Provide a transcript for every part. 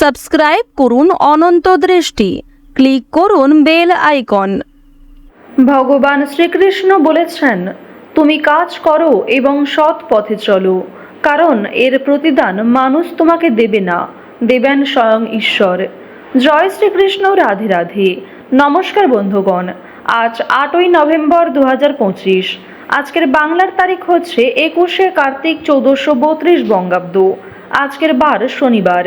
Subscribe করুন অনন্ত দৃষ্টি। Click করুন বেল আইকন। ভগবান শ্রীকৃষ্ণ বলেছেন, তুমি কাজ করো এবং সৎ পথে চলো, কারণ এর প্রতিদান মানুষ তোমাকে দেবে না, দেবেন স্বয়ং ঈশ্বর। জয় শ্রীকৃষ্ণ, রাধে রাধে। নমস্কার বন্ধুগণ, আজ আটই নভেম্বর দু পঁচিশ। আজকের বাংলার তারিখ হচ্ছে একুশে কার্তিক চৌদ্দশো বত্রিশ বঙ্গাব্দ। আজকের বার শনিবার।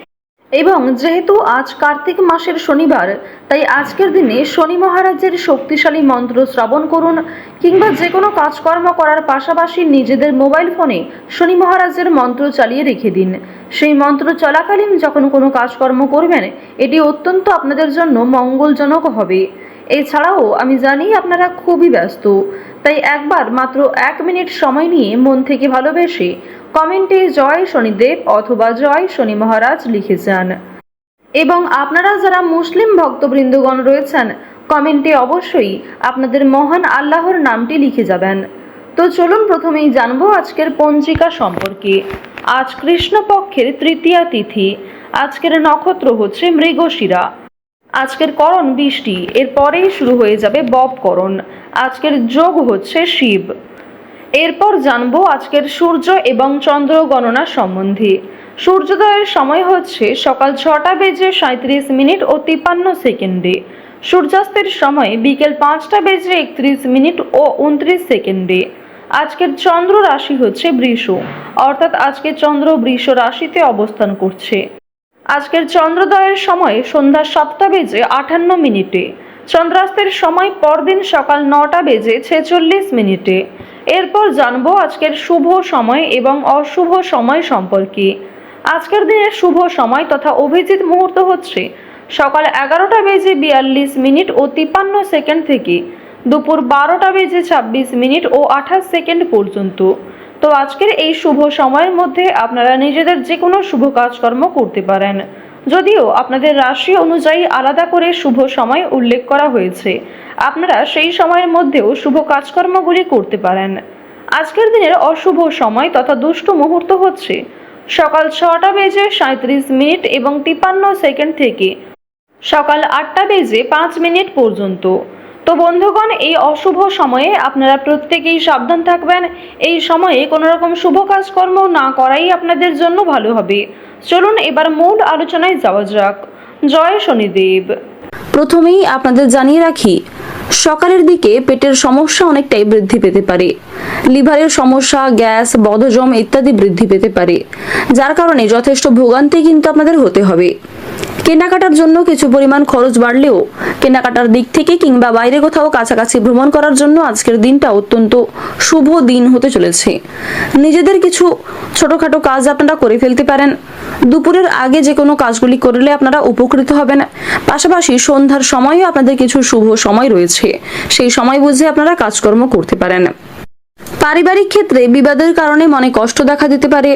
এবং যেহেতু আজ কার্তিক মাসের শনিবার, তাই আজকের দিনে শনি মহারাজের শক্তিশালী মন্ত্র শ্রবণ করুন কিংবা যে কোনো কাজকর্ম করার পাশাপাশি নিজেদের মোবাইল ফোনে শনি মহারাজের মন্ত্র চালিয়ে রেখে দিন। সেই মন্ত্র চলাকালীন যখন কোনো কাজকর্ম করবেন, এটি অত্যন্ত আপনাদের জন্য মঙ্গলজনক হবে। এছাড়াও আমি জানি আপনারা খুবই ব্যস্ত, তাই একবার মাত্র এক মিনিট সময় নিয়ে মন থেকে ভালোবেসে কমেন্টে জয় শনিদেব অথবা জয় শনি মহারাজ লিখে যান। এবং আপনারা যারা মুসলিম ভক্তবৃন্দগণ রয়েছেন, কমেন্টে অবশ্যই আপনাদের মহান আল্লাহর নামটি লিখে যাবেন। তো চলুন প্রথমেই জানব আজকের পঞ্জিকা সম্পর্কে। আজ কৃষ্ণপক্ষের তৃতীয়া তিথি, আজকের নক্ষত্র হচ্ছে মৃগশিরা। আজকের করণ বৃষ্টি, এরপরেই শুরু হয়ে যাবে ববকরণ আজকের যোগ হচ্ছে শিব। এরপর জানব আজকের সূর্য এবং চন্দ্র গণনা সম্বন্ধে। সূর্যোদয়ের সময় হচ্ছে সকাল ছটা বেজে সাঁত্রিশ মিনিট ও তিপ্পান্ন সেকেন্ডে। সূর্যাস্তের সময় বিকেল পাঁচটা বেজে একত্রিশ মিনিট ও উনত্রিশ সেকেন্ডে। আজকের চন্দ্র রাশি হচ্ছে বৃষ, অর্থাৎ আজকে চন্দ্র বৃষ রাশিতে অবস্থান করছে। আজকের চন্দ্রোদয়ের সময় সন্ধ্যা সাতটা বেজে আটান্ন মিনিটে। চন্দ্রাস্তের সময় পরদিন সকাল নটা বেজে ছেচল্লিশ মিনিটে। এরপর জানব আজকের শুভ সময় এবং অশুভ সময় সম্পর্কে। আজকের দিনের শুভ সময় তথা অভিজিৎ মুহূর্ত হচ্ছে সকাল এগারোটা বেজে বিয়াল্লিশ মিনিট ও তিপ্পান্ন সেকেন্ড থেকে দুপুর বারোটা বেজে ছাব্বিশ মিনিট ও আঠাশ সেকেন্ড পর্যন্ত। তো আজকের এই শুভ সময়ের মধ্যে আপনারা নিজেদের যে কোনো শুভ কাজকর্ম করতে পারেন। যদিও আপনাদের রাশি অনুযায়ী আলাদা করে শুভ সময় উল্লেখ করা হয়েছে। আপনারা সেই সময়ের মধ্যেও শুভ কাজকর্মগুলি করতে পারেন। আজকের দিনের অশুভ সময় তথা দুষ্ট মুহূর্ত হচ্ছে। সকাল ছটা বেজে সাঁত্রিশ মিনিট এবং তিপ্পান্ন সেকেন্ড থেকে সকাল আটটা বেজে পাঁচ মিনিট পর্যন্ত। তো বন্ধুগণ, এই অশুভ সময়ে আপনারা প্রত্যেকেই সাবধান থাকবেন। এই সময়ে কোনো রকম শুভ কাজকর্ম না করাই আপনাদের জন্য ভালো হবে। চলুন এবার মূল আলোচনায় যাওয়া যাক। জয় শনিদেব। প্রথমেই আপনাদের জানিয়ে রাখি সকালের দিকে পেটের সমস্যা অনেকটাই বৃদ্ধি পেতে পারে। লিভারের সমস্যা, গ্যাস বদজম ইত্যাদি বৃদ্ধি পেতে পারে, যার কারণে যথেষ্ট ভোগান্তি কিন্তু আপনাদের হতে হবে। কেনাকাটার জন্য কিছু পরিমাণ খরচ বাড়লেও কেনাকাটার দিক থেকে কিংবা বাইরে কোথাও কাছাকাছি ভ্রমণ করার জন্য আজকের দিনটা অত্যন্ত শুভ দিন হতে চলেছে। নিজেদের কিছু ছোটখাটো কাজ আপনারা করে ফেলতে পারেন। দুপুরের আগে যে কোনো কাজগুলি করলে আপনারা উপকৃত হবেন। পাশাপাশি সন্ধ্যার সময়ও আপনাদের কিছু শুভ সময় রয়েছে। সেই সময় বুঝে আপনারা কাজকর্ম করতে পারেন। পারিবারিক ক্ষেত্রে বিবাদের কারণে মনে কষ্ট দেখা দিতে পারে।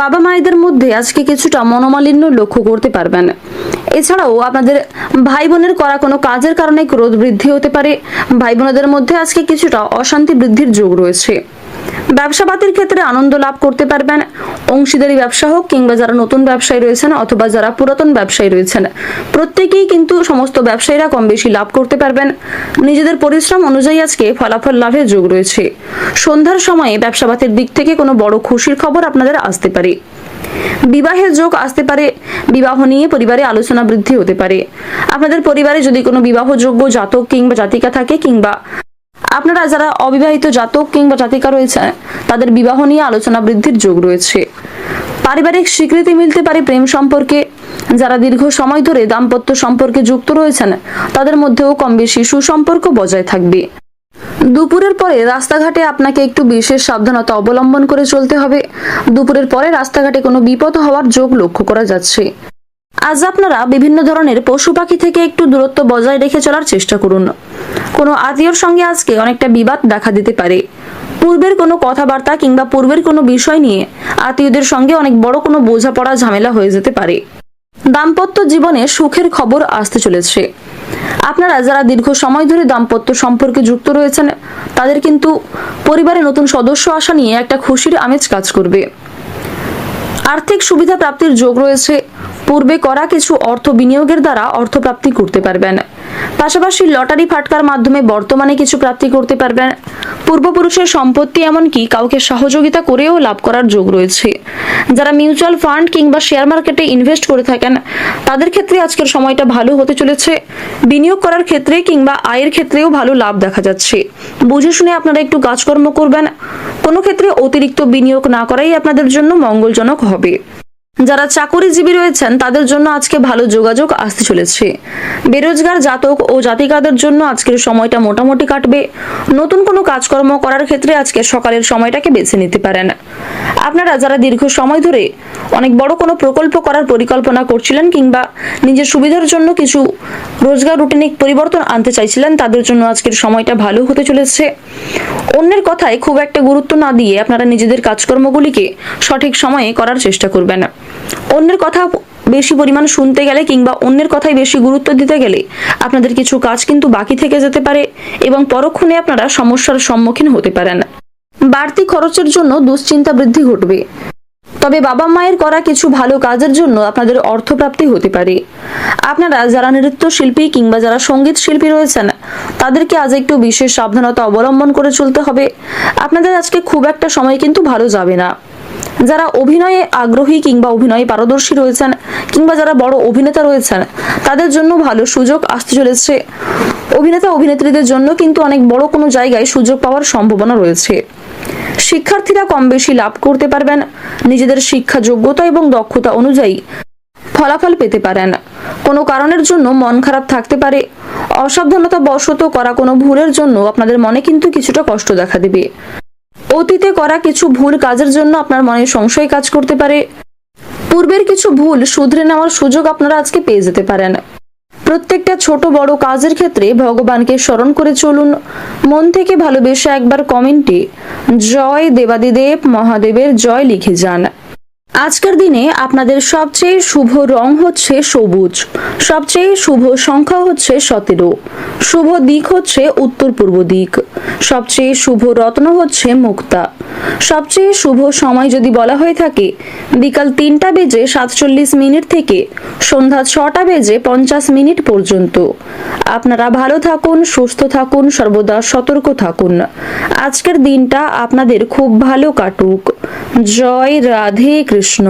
বাবা মায়েদের মধ্যে আজকে কিছুটা মনোমালিন্য লক্ষ্য করতে পারবেন। এছাড়াও আপনাদের ভাই বোনের করা কোনো কাজের কারণে ক্রোধ বৃদ্ধি হতে পারে। ভাই বোনদের মধ্যে আজকে কিছুটা অশান্তি বৃদ্ধির যোগ রয়েছে। ব্যবসাপাতির ক্ষেত্রে আনন্দ লাভ করতে পারবেন। অংশীদারি ব্যবসা হোক কিংবা যারা নতুন ব্যবসায়ী রয়েছেন অথবা যারা পুরাতন ব্যবসায়ী রয়েছেন, প্রত্যেকেই কিন্তু সমস্ত ব্যবসায়ীরা কম বেশি লাভ করতে পারবেন। নিজেদের পরিশ্রম অনুযায়ী আজকে ফলাফল লাভের যোগ রয়েছে। সন্ধ্যার সময়ে ব্যবসাপাতির দিক থেকে কোনো বড় খুশির খবর আপনাদের আসতে পারে। বিবাহের যোগ আসতে পারে, বিবাহ নিয়ে পরিবারে আলোচনা বৃদ্ধি হতে পারে। আপনাদের পরিবারে যদি কোনো বিবাহযোগ্য জাতক কিংবা জাতিকা থাকে কিংবা আপনারা যারা অবিবাহিত জাতক কিংবা জাতিকা রয়েছে তাদের বিবাহ নিয়ে আলোচনা বৃদ্ধির যোগ রয়েছে। পারিবারিক স্বীকৃতি মিলতে পারে প্রেম সম্পর্কে। যারা দীর্ঘ সময় ধরে দাম্পত্য সম্পর্কে যুক্ত রয়েছেন, তাদের মধ্যেও কম বেশি সুসম্পর্ক বজায় থাকবে। দুপুরের পরে রাস্তাঘাটে আপনাকে একটু বিশেষ সাবধানতা অবলম্বন করে চলতে হবে। দুপুরের পরে রাস্তাঘাটে কোনো বিপদ হওয়ার যোগ লক্ষ্য করা যাচ্ছে। আজ আপনারা বিভিন্ন ধরনের পশু পাখি থেকে একটু দূরত্ব বজায় রেখে চলার চেষ্টা করুন। কোনো আত্মীয়র সঙ্গে আজকে অনেকটা বিবাদ দেখা দিতে পারে। পূর্বের কোনো কথাবার্তা কিংবা পূর্বের কোনো বিষয় নিয়ে আত্মীয়দের সঙ্গে অনেক বড় কোনো বোঝাপড়া, ঝামেলা হয়ে যেতে পারে। দাম্পত্য জীবনে সুখের খবর আসতে চলেছে। আপনারা যারা দীর্ঘ সময় ধরে দাম্পত্য সম্পর্কে যুক্ত রয়েছেন, তাদের কিন্তু পরিবারে নতুন সদস্য আসা নিয়ে একটা খুশির আমেজ কাজ করবে। আর্থিক সুবিধা প্রাপ্তির যোগ রয়েছে। পূর্বে করা কিছু অর্থ বিনিয়োগের দ্বারা অর্থ প্রাপ্তি করতে পারবেন। পাশাপাশি লটারি ফাটকার মাধ্যমে বর্তমানে কিছু প্রাপ্তি করতে পারবেন। পূর্বপুরুষের সম্পত্তি এমনকি কাউকে সহযোগিতা করেও লাভ করার যোগ রয়েছে। যারা মিউচুয়াল ফান্ড কিংবা শেয়ার মার্কেটে ইনভেস্ট করে থাকেন, তাদের ক্ষেত্রে আজকের সময়টা ভালো হতে চলেছে। বিনিয়োগ করার ক্ষেত্রে কিংবা আয়ের ক্ষেত্রেও ভালো লাভ দেখা যাচ্ছে। বুঝে শুনে আপনারা একটু কাজকর্ম করবেন। কোনো ক্ষেত্রে অতিরিক্ত বিনিয়োগ না করাই আপনাদের জন্য মঙ্গলজনক হবে। যারা চাকরিজীবী রয়েছেন, তাদের জন্য আজকে ভালো যোগাযোগ আসতে চলেছে। বেরোজগার জাতক ও জাতিকাদের জন্য আজকের সময়টা মোটামুটি কাটবে। নতুন কোনো কাজকর্ম করার ক্ষেত্রে আজকে সকালের সময়টাকে বেছে নিতে পারেন। আপনারা যারা দীর্ঘ সময় ধরে অনেক বড় কোনো প্রকল্প করার পরিকল্পনা করছিলেন কিংবা নিজের সুবিধার জন্য কিছু রোজগার রুটিনে পরিবর্তন আনতে চাইছিলেন, তাদের জন্য আজকের সময়টা ভালো হতে চলেছে। অন্যের কথায় খুব একটা গুরুত্ব না দিয়ে আপনারা নিজেদের কাজকর্মগুলিকে সঠিক সময়ে করার চেষ্টা করবেন। অন্যের কথা বেশি পরিমাণ শুনতে গেলে কিংবা অন্যের কথায় বেশি গুরুত্ব দিতে গেলে আপনাদের কিছু কাজ কিন্তু বাকি থেকে যেতে পারে এবং পরক্ষণে আপনারা সমস্যার সম্মুখীন হতে পারেন। বাড়তি খরচের জন্য দুশ্চিন্তা বৃদ্ধি ঘটবে। তবে বাবা মায়ের করা কিছু ভালো কাজের জন্য আপনাদের অর্থপ্রাপ্তি হতে পারে। আপনারা যারা নৃত্য শিল্পী কিংবা যারা সংগীত শিল্পী রয়েছেন, তাদেরকে আজ একটু বিশেষ সাবধানতা অবলম্বন করে চলতে হবে। আপনাদের আজকে খুব একটা সময় কিন্তু ভালো যাবে না। যারা অভিনয়ে আগ্রহী কিংবা অভিনয়ে পারদর্শী রয়েছেন, কিংবা যারা বড় অভিনেতা রয়েছেন, তাদের জন্য ভালো সুযোগ আসতে চলেছে। অভিনেতা অভিনেত্রীদের জন্য কিন্তু অনেক বড় কোনো জায়গায় সুযোগ পাওয়ার সম্ভাবনা রয়েছে। শিক্ষার্থীরা কম বেশি লাভ করতে পারবেন। নিজেদের শিক্ষা যোগ্যতা এবং দক্ষতা অনুযায়ী ফলাফল পেতে পারেন। কোনো কারণের জন্য মন খারাপ থাকতে পারে। অসাবধানতা বশত করা কোনো ভুলের জন্য আপনাদের মনে কিন্তু কিছুটা কষ্ট দেখা দেবে। অতীতে করা কিছু ভুল কাজের জন্য আপনার মনে সংশয় কাজ করতে পারে। পূর্বের কিছু ভুল শুধরে নেওয়ার সুযোগ আপনারা আজকে পেয়ে যেতে পারেন। প্রত্যেকটা ছোট বড় কাজের ক্ষেত্রে ভগবানকে স্মরণ করে চলুন। মন থেকে ভালোবেসে একবার কমেন্টে জয় দেবাদিদেব মহাদেবের জয় লিখে যান। আজকের দিনে আপনাদের সবচেয়ে শুভ রং হচ্ছে সবুজ। সবচেয়ে শুভ সংখ্যা হচ্ছে সতেরো। শুভ দিক হচ্ছে উত্তর পূর্ব দিক। সবচেয়ে শুভ রত্ন হচ্ছে মুক্তা। সবচেয়ে শুভ সময় যদি বলা হয়ে থাকে, বিকাল তিনটা বেজে সাতচল্লিশ মিনিট থেকে সন্ধ্যা ছটা বেজে পঞ্চাশ মিনিট পর্যন্ত। আপনারা ভালো থাকুন, সুস্থ থাকুন, সর্বদা সতর্ক থাকুন। আজকের দিনটা আপনাদের খুব ভালো কাটুক। জয় রাধে কৃষ্ণ